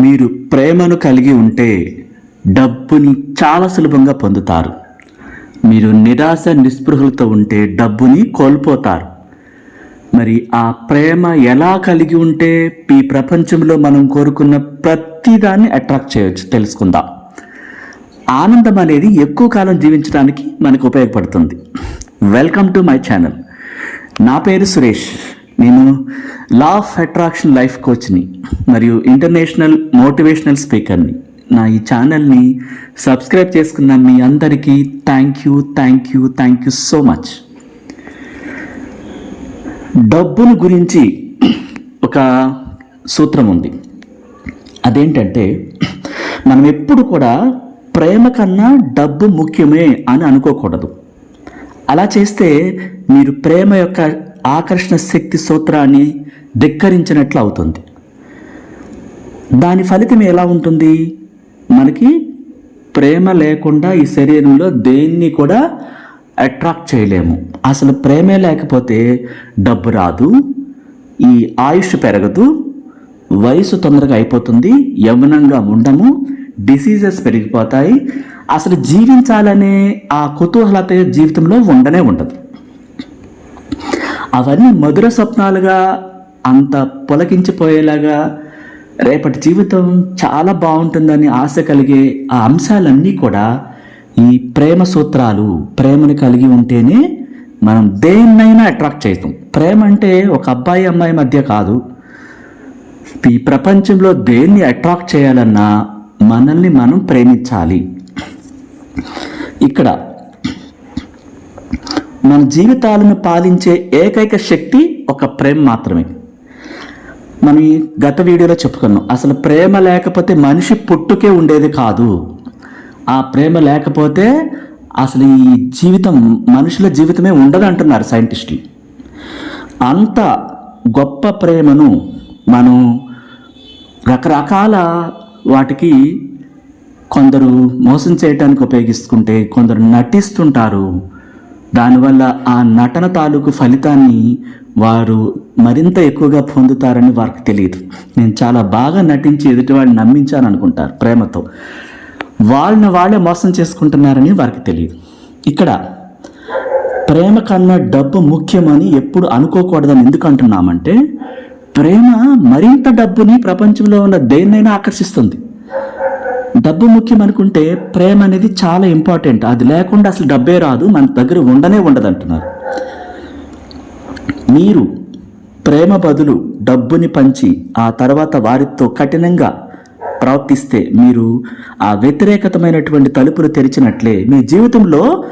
మీరు ప్రేమను కలిగి ఉంటే డబ్బుని చాలా సులభంగా పొందుతారు. మీరు నిరాశ నిస్పృహలతో ఉంటే డబ్బుని కోల్పోతారు. మరి ఆ ప్రేమ ఎలా కలిగి ఉంటే ఈ ప్రపంచంలో మనం కోరుకున్న ప్రతిదాన్ని అట్రాక్ట్ చేయవచ్చు తెలుసుకుందాం. ఆనందం అనేది ఎక్కువ కాలం జీవించడానికి మనకు ఉపయోగపడుతుంది. Welcome to my channel. నా పేరు సురేష్. నేను లా ఆఫ్ అట్రాక్షన్ లైఫ్ కోచ్ని మరియు ఇంటర్నేషనల్ మోటివేషనల్ స్పీకర్ని నా. ఈ ఛానల్ని సబ్స్క్రైబ్ చేసుకున్న మీ అందరికీ thank you thank you thank you so much డబ్బును గురించి ఒక సూత్రం ఉంది. అదేంటంటే మనం ఎప్పుడు కూడా ప్రేమ కన్నా డబ్బు ముఖ్యమే అని అనుకోకూడదు. అలా చేస్తే మీరు ప్రేమ యొక్క ఆకర్షణ శక్తి సూత్రాన్ని ధిక్కరించినట్లు అవుతుంది దాని ఫలితం ఎలా ఉంటుంది? మనకి ప్రేమ లేకుండా ఈ శరీరంలో దేన్ని కూడా అట్రాక్ట్ చేయలేము. అసలు ప్రేమే లేకపోతే డబ్బు రాదు ఈ ఆయుష్ పెరగదు వయసు తొందరగా అయిపోతుంది యవ్వనంగా ఉండము డిసీజెస్ పెరిగిపోతాయి. అసలు జీవించాలనే ఆ కుతూహలత జీవితంలో ఉండనే ఉండదు. అవన్నీ మధుర స్వప్నాలుగా అంత పులకించిపోయేలాగా రేపటి జీవితం చాలా బాగుంటుందని ఆశ కలిగే ఆ అంశాలన్నీ కూడా ఈ ప్రేమ సూత్రాలు ప్రేమను కలిగి ఉంటేనే మనం దేన్నైనా అట్రాక్ట్ చేస్తాం. ప్రేమ అంటే ఒక అబ్బాయి అమ్మాయి మధ్య కాదు. ఈ ప్రపంచంలో దేన్ని అట్రాక్ట్ చేయాలన్నా మనల్ని మనం ప్రేమించాలి. ఇక్కడ మన జీవితాలను పాలించే ఏకైక శక్తి ఒక ప్రేమ మాత్రమే. మనం ఈ గత వీడియోలో చెప్పుకున్నాం అసలు ప్రేమ లేకపోతే మనిషి పుట్టుకే ఉండేది కాదు. ఆ ప్రేమ లేకపోతే అసలు ఈ జీవితం మనుషుల జీవితమే ఉండదు అంటున్నారు సైంటిస్టులు. అంత గొప్ప ప్రేమను మనం రకరకాల వాటికి కొందరు మోసం చేయడానికి ఉపయోగిస్తుంటే కొందరు నటిస్తుంటారు. దానివల్ల ఆ నటన తాలూకు ఫలితాన్ని వారు మరింత ఎక్కువగా పొందుతారని వారికి తెలియదు. నేను చాలా బాగా నటించి ఎదుటివాడిని నమ్మించాను అనుకుంటారు ప్రేమతో. వాళ్ళని వాళ్ళే మోసం చేసుకుంటున్నారని వారికి తెలియదు. ఇక్కడ ప్రేమ కన్నా డబ్బు ముఖ్యమని ఎప్పుడు అనుకోకూడదని ఎందుకు అంటున్నామంటే ప్రేమ మరింత డబ్బుని ప్రపంచంలో ఉన్న దేన్నైనా ఆకర్షిస్తుంది. డబ్బు ముఖ్యం అనుకుంటే ప్రేమ అనేది చాలా ఇంపార్టెంట్. అది లేకుండా అసలు డబ్బే రాదు మన దగ్గర ఉండనే ఉండదు అంటున్నారు మీరు ప్రేమ బదులు డబ్బుని పంచి ఆ తర్వాత వారితో కఠినంగా ప్రవర్తిస్తే మీరు ఆ వ్యతిరేకతమైనటువంటి తలుపులు తెరిచినట్లే మీ జీవితంలో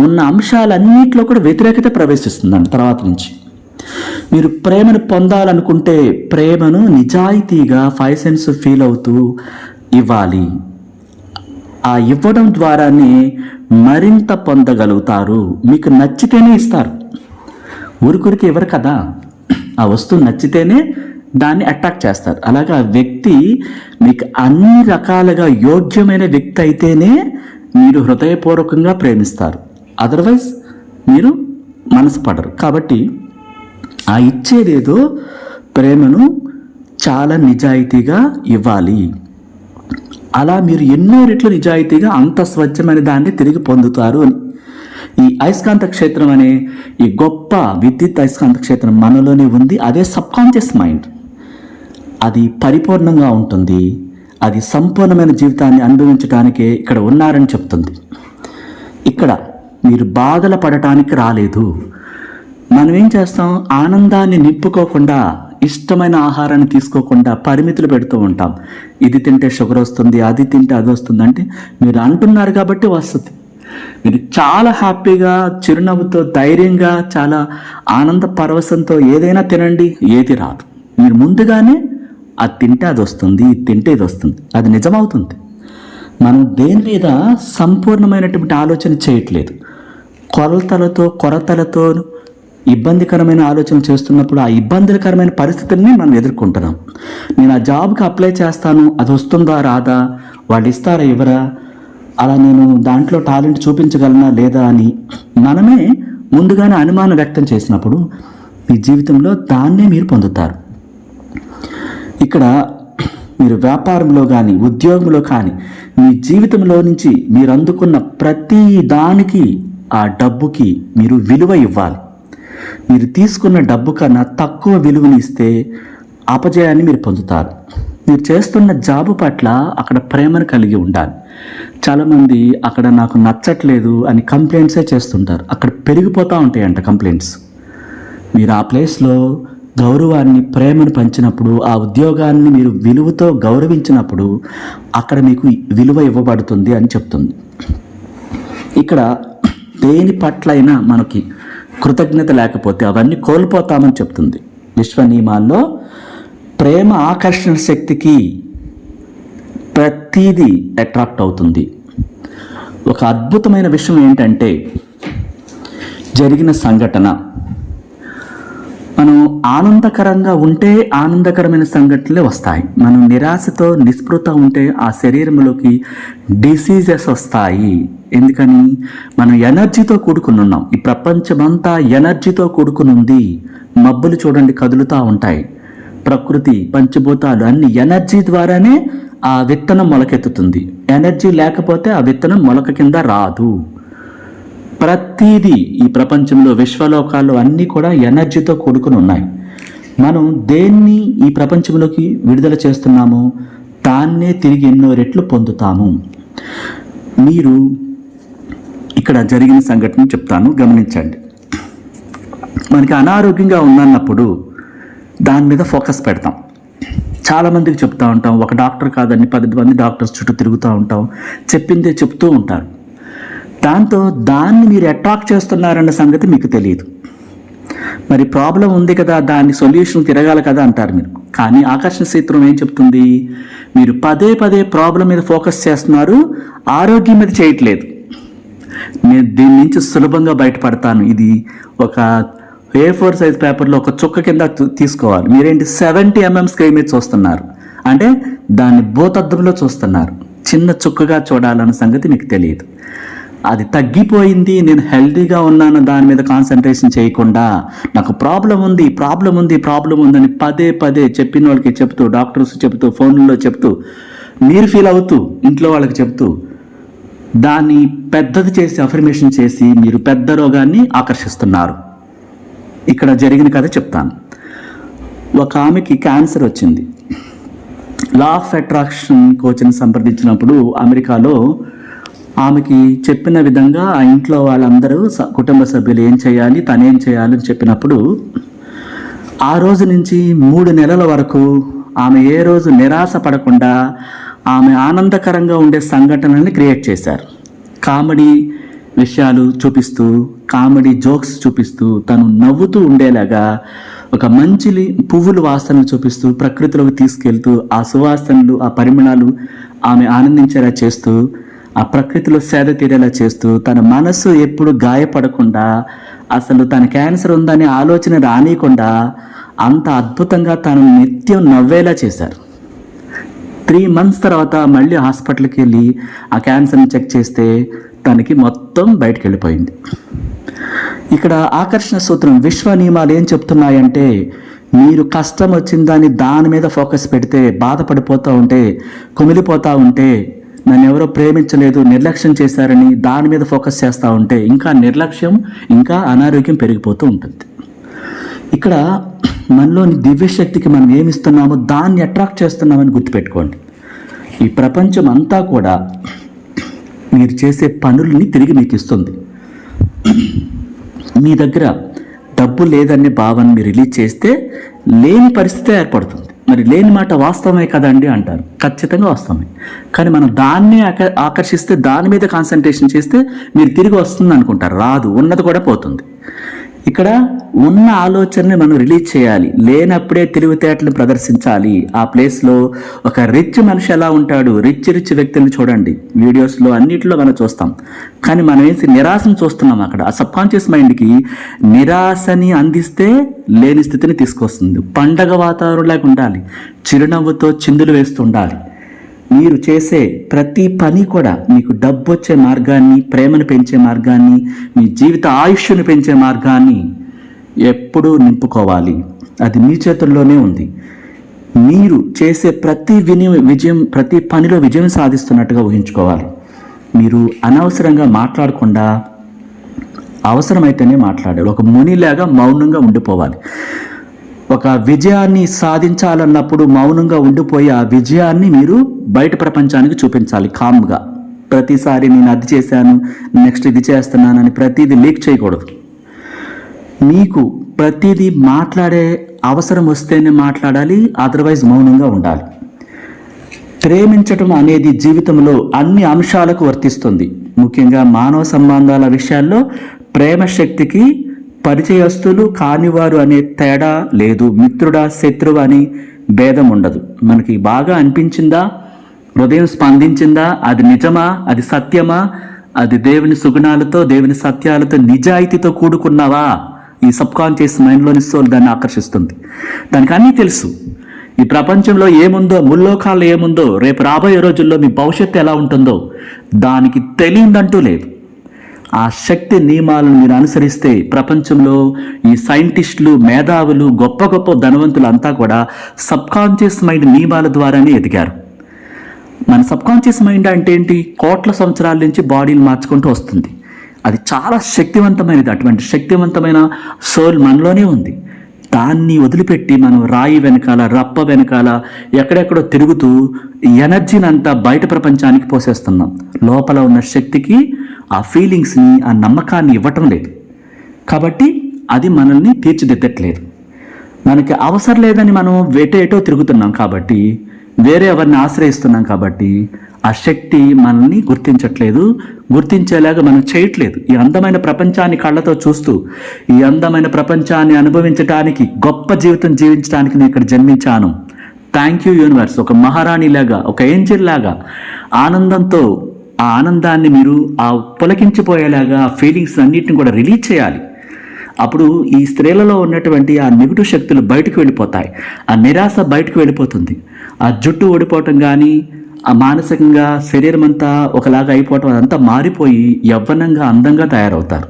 ఉన్న అంశాలన్నింటిలో కూడా వ్యతిరేకత ప్రవేశిస్తుందండి తర్వాత నుంచి. మీరు ప్రేమను పొందాలనుకుంటే ప్రేమను నిజాయితీగా ఫైవ్ సెన్స్ ఫీల్ అవుతూ ఇవ్వాలి. ఆ ఇవ్వడం ద్వారానే మరింత పొందగలుగుతారు. మీకు నచ్చితేనే ఇస్తారు. ఊరికొరికి ఇవ్వరు కదా? ఆ వస్తువు నచ్చితేనే దాన్ని అటాక్ చేస్తారు. అలాగే ఆ వ్యక్తి మీకు అన్ని రకాలుగా యోగ్యమైన వ్యక్తి అయితేనే మీరు హృదయపూర్వకంగా ప్రేమిస్తారు. అదర్వైజ్ మీరు మనసు పడరు కాబట్టి ఆ ఇచ్చేదేదో ప్రేమను చాలా నిజాయితీగా ఇవ్వాలి. అలా మీరు ఎన్నో రెట్లు నిజాయితీగా అంత స్వచ్ఛమైన దాన్ని తిరిగి పొందుతారు అని. ఈ అయస్కాంత క్షేత్రం అనే ఈ గొప్ప విద్యుత్ అయస్కాంత క్షేత్రం మనలోనే ఉంది. అదే సబ్కాన్షియస్ మైండ్. అది పరిపూర్ణంగా ఉంటుంది. అది సంపూర్ణమైన జీవితాన్ని అనుభవించడానికే ఇక్కడ ఉన్నారని చెప్తుంది. ఇక్కడ మీరు బాధలు పడటానికి రాలేదు. మనం ఏం చేస్తాం? ఆనందాన్ని నింపుకోకుండా ఇష్టమైన ఆహారాన్ని తీసుకోకుండా పరిమితులు పెడుతూ ఉంటాం. ఇది తింటే షుగర్ వస్తుంది అది తింటే అది వస్తుంది అంటే మీరు అంటున్నారు కాబట్టి వస్తుంది. మీరు చాలా హ్యాపీగా చిరునవ్వుతో ధైర్యంగా చాలా ఆనంద పరవశంతో ఏదైనా తినండి ఏది రాదు. మీరు ముందుగానే అది తింటే అది వస్తుంది ఇది తింటే ఇది వస్తుంది. అది నిజమవుతుంది. మనం దేని మీద సంపూర్ణమైనటువంటి ఆలోచన చేయట్లేదు. కొలతలతో కొరతలతో ఇబ్బందికరమైన ఆలోచన చేస్తున్నప్పుడు ఆ ఇబ్బందికరమైన పరిస్థితుల్ని మనం ఎదుర్కొంటున్నాం. నేను ఆ జాబ్కి అప్లై చేస్తాను అది వస్తుందా రాదా వాళ్ళు ఇస్తారా ఇవ్వరా అలా నేను దాంట్లో టాలెంట్ చూపించగలనా లేదా అని మనమే ముందుగానే అనుమానం వ్యక్తం చేసినప్పుడు మీ జీవితంలో దాన్నే మీరు పొందుతారు. ఇక్కడ మీరు వ్యాపారంలో కానీ ఉద్యోగంలో కానీ మీ జీవితంలో నుంచి మీరు అందుకున్న ప్రతి దానికి ఆ డబ్బుకి మీరు విలువ ఇవ్వాలి. మీరు తీసుకున్న డబ్బు కన్నా తక్కువ విలువని ఇస్తే అపజయాన్ని మీరు పొందుతారు. మీరు చేస్తున్న జాబు పట్ల అక్కడ ప్రేమను కలిగి ఉండాలి. చాలామంది అక్కడ నాకు నచ్చట్లేదు అని కంప్లైంట్సే చేస్తుంటారు. అక్కడ పెరిగిపోతూ ఉంటాయంట కంప్లైంట్స్. మీరు ఆ ప్లేస్లో గౌరవాన్ని ప్రేమను పంచినప్పుడు ఆ ఉద్యోగాన్ని మీరు విలువతో గౌరవించినప్పుడు అక్కడ మీకు విలువ ఇవ్వబడుతుంది అని చెప్తుంది. ఇక్కడ దేని పట్లైనా మనకి కృతజ్ఞత లేకపోతే అవన్నీ కోల్పోతామని చెప్తుంది. విశ్వ నియమాల్లో ప్రేమ ఆకర్షణ శక్తికి ప్రతీది అట్రాక్ట్ అవుతుంది. ఒక అద్భుతమైన విషయం ఏంటంటే జరిగిన సంఘటన. మనం ఆనందకరంగా ఉంటే ఆనందకరమైన సంఘటనలు వస్తాయి. మనం నిరాశతో నిస్పృత ఉంటే ఆ శరీరంలోకి డిసీజెస్ వస్తాయి. ఎందుకని? మనం ఎనర్జీతో కూడుకుని ఉన్నాం. ఈ ప్రపంచమంతా ఎనర్జీతో కూడుకుని ఉంది. మబ్బులు చూడండి కదులుతూ ఉంటాయి. ప్రకృతి పంచభూతాలు అన్ని ఎనర్జీ ద్వారానే ఆ విత్తనం మొలకెత్తుతుంది. ఎనర్జీ లేకపోతే ఆ విత్తనం మొలక కింద రాదు. ప్రతిదీ ఈ ప్రపంచంలో విశ్వలోకాల్లో అన్నీ కూడా ఎనర్జీతో కూడుకుని ఉన్నాయి. మనం దేన్ని ఈ ప్రపంచంలోకి విడుదల చేస్తున్నామో దాన్నే తిరిగి ఎన్నో రెట్లు పొందుతాము. మీరు ఇక్కడ జరిగిన సంఘటన చెప్తాను గమనించండి. మనకి అనారోగ్యంగా ఉన్నప్పుడు దాని మీద ఫోకస్ పెడతాం. చాలామందికి చెప్తూ ఉంటాం ఒక డాక్టర్ కాదని పది మంది డాక్టర్స్ చుట్టూ తిరుగుతూ ఉంటాం చెప్పిందే చెప్తూ ఉంటారు. దాంతో దాన్ని మీరు అట్రాక్ట్ చేస్తున్నారన్న సంగతి మీకు తెలియదు. మరి ప్రాబ్లం ఉంది కదా దాన్ని సొల్యూషన్ తిరగాలి కదా అంటారు మీరు. కానీ ఆకర్షణ సూత్రం ఏం చెప్తుంది? మీరు పదే పదే ప్రాబ్లం మీద ఫోకస్ చేస్తున్నారు ఆరోగ్యం మీద చేయట్లేదు. నేను దీని నుంచి సులభంగా బయటపడతాను. ఇది ఒక ఏ ఫోర్ సైజ్ పేపర్లో ఒక చుక్క కింద తీసుకోవాలి. మీరేంటి సెవెంటీ ఎంఎం స్క్రీన్ మీద చూస్తున్నారు. అంటే దాన్ని భూతద్దంలో చూస్తున్నారు. చిన్న చుక్కగా చూడాలన్న సంగతి మీకు తెలియదు. అది తగ్గిపోయింది నేను హెల్తీగా ఉన్నాను దాని మీద కాన్సన్ట్రేషన్ చేయకుండా. నాకు ప్రాబ్లం ఉంది ప్రాబ్లం ఉంది ప్రాబ్లం ఉందని పదే పదే చెప్పిన వాళ్ళకి చెప్తూ డాక్టర్స్ చెప్తూ ఫోన్లో చెప్తూ మీరు ఫీల్ అవుతూ ఇంట్లో వాళ్ళకి చెప్తూ దాన్ని పెద్దది చేసి అఫర్మేషన్ చేసి మీరు పెద్ద రోగాన్ని ఆకర్షిస్తున్నారు. ఇక్కడ జరిగిన కథ చెప్తాను. ఒక ఆమెకి క్యాన్సర్ వచ్చింది. లా ఆఫ్ అట్రాక్షన్ కోచ్ని సంప్రదించినప్పుడు అమెరికాలో ఆమెకి చెప్పిన విధంగా ఆ ఇంట్లో వాళ్ళందరూ స- కుటుంబ సభ్యులు ఏం చేయాలి తనేం చేయాలి అని చెప్పినప్పుడు ఆ రోజు నుంచి మూడు నెలల వరకు ఆమె ఏ రోజు నిరాశ పడకుండా ఆమె ఆనందకరంగా ఉండే సంఘటనల్ని క్రియేట్ చేశారు. కామెడీ విషయాలు చూపిస్తూ కామెడీ జోక్స్ చూపిస్తూ తను నవ్వుతూ ఉండేలాగా ఒక మంచి పువ్వుల వాసనలు చూపిస్తూ ప్రకృతిలోకి తీసుకెళ్తూ ఆ సువాసనలు ఆ పరిమళాలు ఆమె ఆనందించేలా చేస్తూ ఆ ప్రకృతిలో సేద తీరేలా చేస్తూ తన మనసు ఎప్పుడు గాయపడకుండా అసలు తన క్యాన్సర్ ఉందనే ఆలోచన రానియకుండా అంత అద్భుతంగా తను నిత్యం నవ్వేలా చేశారు. త్రీ మంత్స్ తర్వాత మళ్ళీ హాస్పిటల్కి వెళ్ళి ఆ క్యాన్సర్ని చెక్ చేస్తే తనకి మొత్తం బయటకు వెళ్ళిపోయింది ఇక్కడ ఆకర్షణ సూత్రం విశ్వ నియమాలు ఏం చెప్తున్నాయంటే మీరు కష్టం వచ్చిందని దాని మీద ఫోకస్ పెడితే బాధపడిపోతూ ఉంటే కుమిలిపోతూ ఉంటే నన్ను ఎవరో ప్రేమించలేదు నిర్లక్ష్యం చేశారని దాని మీద ఫోకస్ చేస్తూ ఉంటే ఇంకా నిర్లక్ష్యం ఇంకా అనారోగ్యం పెరిగిపోతూ ఉంటుంది. ఇక్కడ మనలోని దివ్యశక్తికి మనం ఏమిస్తున్నామో దాన్ని అట్రాక్ట్ చేస్తున్నామని గుర్తుపెట్టుకోండి. ఈ ప్రపంచం అంతా కూడా మీరు చేసే పనుల్ని తిరిగి మీకు ఇస్తుంది. మీ దగ్గర డబ్బు లేదనే భావన మీరు రిలీజ్ చేస్తే లేని పరిస్థితి ఏర్పడుతుంది. మరి లేని మాట వాస్తవమే కదండి అంటారు. ఖచ్చితంగా వాస్తవమే. కానీ మనం దాన్ని ఆకర్షిస్తే దాని మీద కాన్సన్ట్రేషన్ చేస్తే మీరు తిరిగి వస్తుంది అనుకుంటారు రాదు. ఉన్నది కూడా పోతుంది. ఇక్కడ ఉన్న ఆలోచనని మనం రిలీజ్ చేయాలి. లేనప్పుడే తెలివితేటలు ప్రదర్శించాలి. ఆ ప్లేస్లో ఒక రిచ్ మనిషి ఎలా ఉంటాడు? రిచ్ రిచ్ వ్యక్తిని చూడండి. వీడియోస్లో అన్నిటిలో మనం చూస్తాం. కానీ మనం ఏంటి? నిరాశను చూస్తున్నాం అక్కడ. ఆ సబ్కాన్షియస్ మైండ్కి నిరాశని అందిస్తే లేని స్థితిని తీసుకొస్తుంది. పండగ వాతావరణంలాగా ఉండాలి. చిరునవ్వుతో చిందులు వేస్తుండాలి మీరు చేసే ప్రతి పని కూడా మీకు డబ్బు వచ్చే మార్గాన్ని ప్రేమను పెంచే మార్గాన్ని మీ జీవిత ఆయుష్ను పెంచే మార్గాన్ని ఎప్పుడూ నింపుకోవాలి. అది మీ చేతుల్లోనే ఉంది. మీరు చేసే ప్రతి విని విజయం ప్రతి పనిలో విజయం సాధిస్తున్నట్టుగా ఊహించుకోవాలి. మీరు అనవసరంగా మాట్లాడకుండా అవసరమైతేనే మాట్లాడాలి. ఒక మునిలాగా మౌనంగా ఉండిపోవాలి. ఒక విజయాన్ని సాధించాలన్నప్పుడు మౌనంగా ఉండిపోయి ఆ విజయాన్ని మీరు బయట ప్రపంచానికి చూపించాలి కామ్గా. ప్రతిసారి నేను అది చేశాను నెక్స్ట్ ఇది చేస్తున్నానని ప్రతిదీ లీక్ చేయకూడదు. మీకు ప్రతిదీ మాట్లాడే అవసరం వస్తేనే మాట్లాడాలి అదర్వైజ్ మౌనంగా ఉండాలి. ప్రేమించటం అనేది జీవితంలో అన్ని అంశాలకు వర్తిస్తుంది. ముఖ్యంగా మానవ సంబంధాల విషయాల్లో ప్రేమ శక్తికి పరిచయస్తులు కానివారు అనే తేడా లేదు. మిత్రుడా శత్రువు అని భేదం ఉండదు మనకి బాగా అనిపించిందా? హృదయం స్పందించిందా? అది నిజమా? అది సత్యమా? అది దేవుని సుగుణాలతో దేవుని సత్యాలతో నిజాయితీతో కూడుకున్నావా? ఈ సబ్ కాన్షియస్ మైండ్లోని సోల్ దాన్ని ఆకర్షిస్తుంది. దానికి అన్నీ తెలుసు. ఈ ప్రపంచంలో ఏముందో ముల్లోకాలు ఏముందో రేపు రాబోయే రోజుల్లో మీ భవిష్యత్తు ఎలా ఉంటుందో దానికి తెలియదంటూ లేదు. ఆ శక్తి నియమాలను మీరు అనుసరిస్తే ప్రపంచంలో ఈ సైంటిస్టులు మేధావులు గొప్ప గొప్ప ధనవంతులు అంతా కూడా సబ్ కాన్షియస్ మైండ్ నియమాల ద్వారానే ఎదిగారు. మన సబ్ కాన్షియస్ మైండ్ అంటే ఏంటి? కోట్ల సంవత్సరాల నుంచి బాడీని మార్చుకుంటూ వస్తుంది. అది చాలా శక్తివంతమైనది. అటువంటి శక్తివంతమైన సోల్ మనలోనే ఉంది. దాన్ని వదిలిపెట్టి మనం రాయి వెనకాల రప్ప వెనకాల ఎక్కడెక్కడో తిరుగుతూ ఎనర్జీని అంతా బయట ప్రపంచానికి పోసేస్తున్నాం. లోపల ఉన్న శక్తికి ఆ ఫీలింగ్స్ని ఆ నమ్మకాన్ని ఇవ్వటం లేదు. కాబట్టి అది మనల్ని తీర్చిదిద్దట్లేదు. మనకి అవసరం లేదని మనం వేట ఎటో తిరుగుతున్నాం కాబట్టి వేరే ఎవరిని ఆశ్రయిస్తున్నాం కాబట్టి ఆ శక్తి మనల్ని గుర్తించట్లేదు. గుర్తించేలాగా మనం చేయట్లేదు. ఈ అందమైన ప్రపంచాన్ని కళ్ళతో చూస్తూ ఈ అందమైన ప్రపంచాన్ని అనుభవించటానికి గొప్ప జీవితం జీవించడానికి నేను ఇక్కడ జన్మించాను. థ్యాంక్ యూ యూనివర్స్ ఒక మహారాణి లాగా ఒక ఏంజిల్ లాగా ఆనందంతో ఆ ఆనందాన్ని మీరు ఆ పులకించిపోయేలాగా ఆ ఫీలింగ్స్ అన్నిటిని కూడా రిలీజ్ చేయాలి. అప్పుడు ఈ స్త్రీలలో ఉన్నటువంటి ఆ నెగిటివ్ శక్తులు బయటకు వెళ్ళిపోతాయి. ఆ నిరాశ బయటకు వెళ్ళిపోతుంది. ఆ జుట్టు ఓడిపోవటం కానీ మానసికంగా శరీరం అంతా ఒకలాగా అయిపోవటం అదంతా మారిపోయి యవ్వనంగా అందంగా తయారవుతారు.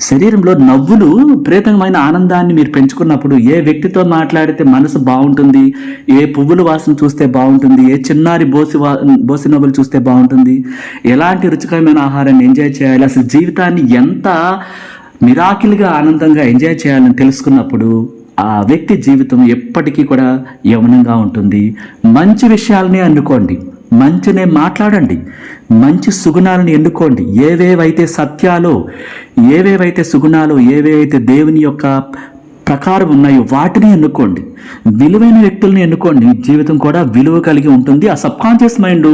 శరీరంలో నవ్వులు ప్రేతమైన ఆనందాన్ని మీరు పెంచుకున్నప్పుడు ఏ వ్యక్తితో మాట్లాడితే మనసు బాగుంటుంది ఏ పువ్వుల వాసన చూస్తే బాగుంటుంది ఏ చిన్నారి బోసి వా బోసి నవ్వులు చూస్తే బాగుంటుంది ఎలాంటి రుచికరమైన ఆహారాన్ని ఎంజాయ్ చేయాలి అసలు జీవితాన్ని ఎంత మిరాకిల్గా ఆనందంగా ఎంజాయ్ చేయాలని తెలుసుకున్నప్పుడు ఆ వ్యక్తి జీవితం ఎప్పటికీ కూడా యవనంగా ఉంటుంది. మంచి విషయాలనే అనుకోండి. మంచినే మాట్లాడండి. మంచి సుగుణాలను ఎన్నుకోండి. ఏవేవైతే సత్యాలో ఏవేవైతే సుగుణాలు ఏవేవైతే దేవుని యొక్క ప్రకారం ఉన్నాయో. వాటిని ఎన్నుకోండి. విలువైన వ్యక్తుల్ని ఎన్నుకోండి. జీవితం కూడా విలువ కలిగి ఉంటుంది. ఆ సబ్ కాన్షియస్ మైండ్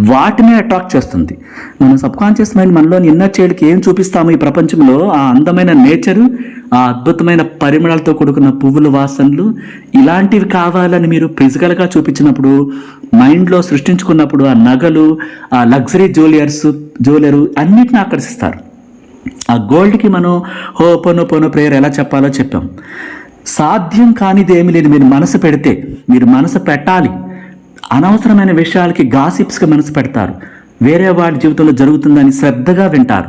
వాటినే అట్రాక్ట్ చేస్తుంది. మన సబ్ కాన్షియస్ మైండ్ మనలోని ఇన్నర్ చైల్డ్కి ఏం చూపిస్తాము ఈ ప్రపంచంలో? ఆ అందమైన నేచరు ఆ అద్భుతమైన పరిమళాలతో కూడుకున్న పువ్వుల వాసనలు ఇలాంటివి కావాలని మీరు ఫిజికల్గా చూపించినప్పుడు మైండ్లో సృష్టించుకున్నప్పుడు ఆ నగలు ఆ లగ్జరీ జ్యువెలర్స్ జ్యువెలరు అన్నిటిని ఆకర్షిస్తారు. ఆ గోల్డ్కి మనం హో పొను పొను ప్రేయర్ ఎలా చెప్పాలో చెప్పాం. సాధ్యం కానిది ఏమి లేదు. మీరు మనసు పెడితే మీరు మనసు పెట్టాలి. అనవసరమైన విషయాలకి గాసిప్స్కి మనసు పెడతారు. వేరే వాడి జీవితంలో జరుగుతుందని శ్రద్ధగా వింటారు.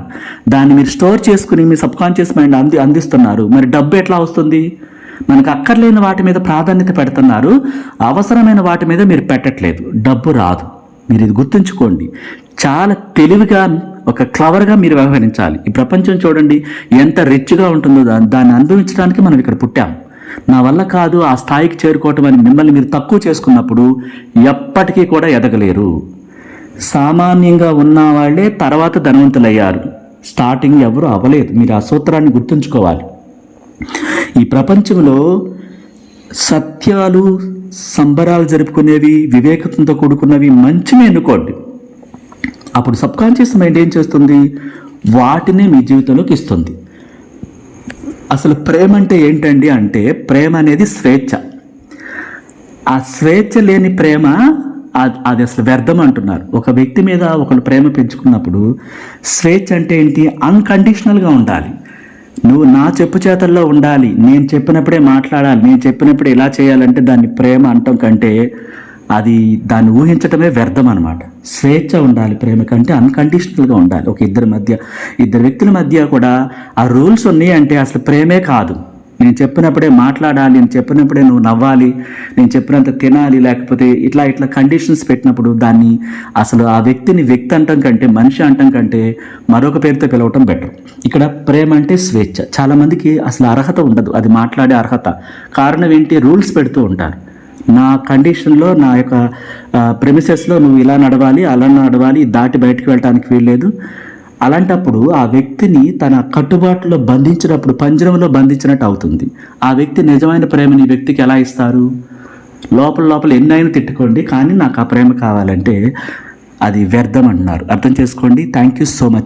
దాన్ని మీరు స్టోర్ చేసుకుని మీ సబ్ కాన్షియస్ మైండ్ అంది అందిస్తున్నారు. మరి డబ్బు ఎట్లా వస్తుంది? మనకు అక్కర్లేని వాటి మీద ప్రాధాన్యత పెడుతున్నారు. అవసరమైన వాటి మీద మీరు పెట్టట్లేదు. డబ్బు రాదు. మీరు ఇది గుర్తుంచుకోండి. చాలా తెలివిగా ఒక క్లవర్గా మీరు వ్యవహరించాలి. ఈ ప్రపంచం చూడండి ఎంత రిచ్గా ఉంటుందో దాన్ని అనుభవించడానికి మనం ఇక్కడ పుట్టాం. నా వల్ల కాదు ఆ స్థాయికి చేరుకోవటం అని మిమ్మల్ని మీరు తక్కువ చేసుకున్నప్పుడు ఎప్పటికీ కూడా ఎదగలేరు. సామాన్యంగా ఉన్న వాళ్ళే తర్వాత ధనవంతులయ్యారు. స్టార్టింగ్ ఎవరు అవ్వలేదు. మీరు ఆ సూత్రాన్ని గుర్తుంచుకోవాలి. ఈ ప్రపంచంలో సత్యాలు సంబరాలు జరుపుకునేవి వివేకంతో కూడుకున్నవి మంచిని ఎన్నుకోండి అప్పుడు సబ్ కాన్షియస్ మైండ్ ఏం చేస్తుంది? వాటినే మీ జీవితంలోకి ఇస్తుంది. అసలు ప్రేమ అంటే ఏంటండి అంటే ప్రేమ అనేది స్వేచ్ఛ. ఆ స్వేచ్ఛ లేని ప్రేమ అది అసలు వ్యర్థం అంటున్నారు. ఒక వ్యక్తి మీద ఒకరు ప్రేమ పెంచుకున్నప్పుడు స్వేచ్ఛ అంటే ఏంటి? అన్కండిషనల్గా ఉండాలి. నువ్వు నా చెప్పు చేతల్లో ఉండాలి. నేను చెప్పినప్పుడే మాట్లాడాలి. నేను చెప్పినప్పుడే ఇలా చేయాలంటే దాన్ని ప్రేమ అంటాం కంటే అది దాన్ని ఊహించటమే వ్యర్థం అనమాట స్వేచ్ఛ ఉండాలి ప్రేమ కంటే అన్కండిషనల్గా ఉండాలి. ఒక ఇద్దరి మధ్య ఇద్దరు వ్యక్తుల మధ్య కూడా ఆ రూల్స్ ఉన్నాయి అంటే అసలు ప్రేమే కాదు. నేను చెప్పినప్పుడే మాట్లాడాలి నేను చెప్పినప్పుడే నువ్వు నవ్వాలి నేను చెప్పినంత తినాలి లేకపోతే ఇట్లా ఇట్లా కండిషన్స్ పెట్టినప్పుడు దాన్ని అసలు ఆ వ్యక్తిని వ్యక్తి అంటం కంటే మనిషి అంటం కంటే మరొక పేరుతో పిలవటం బెటర్ ఇక్కడ ప్రేమ అంటే స్వేచ్ఛ. చాలామందికి అసలు అర్హత ఉండదు. అది మాట్లాడే అర్హత. కారణం ఏంటి? రూల్స్ పెడుతూ ఉంటారు. నా కండిషన్లో నా యొక్క ప్రెమిసెస్లో నువ్వు ఇలా నడవాలి అలా నడవాలి దాటి బయటకు వెళ్ళటానికి వీల్లేదు. అలాంటప్పుడు ఆ వ్యక్తిని తన కట్టుబాటులో బంధించినప్పుడు పంజరంలో బంధించినట్టు అవుతుంది. ఆ వ్యక్తి నిజమైన ప్రేమని ఈ వ్యక్తికి ఎలా ఇస్తారు? లోపల లోపల ఎన్నైనా తిట్టుకోండి కానీ నాకు ఆ ప్రేమ కావాలంటే అది వ్యర్థం అంటున్నారు. అర్థం చేసుకోండి. Thank you so much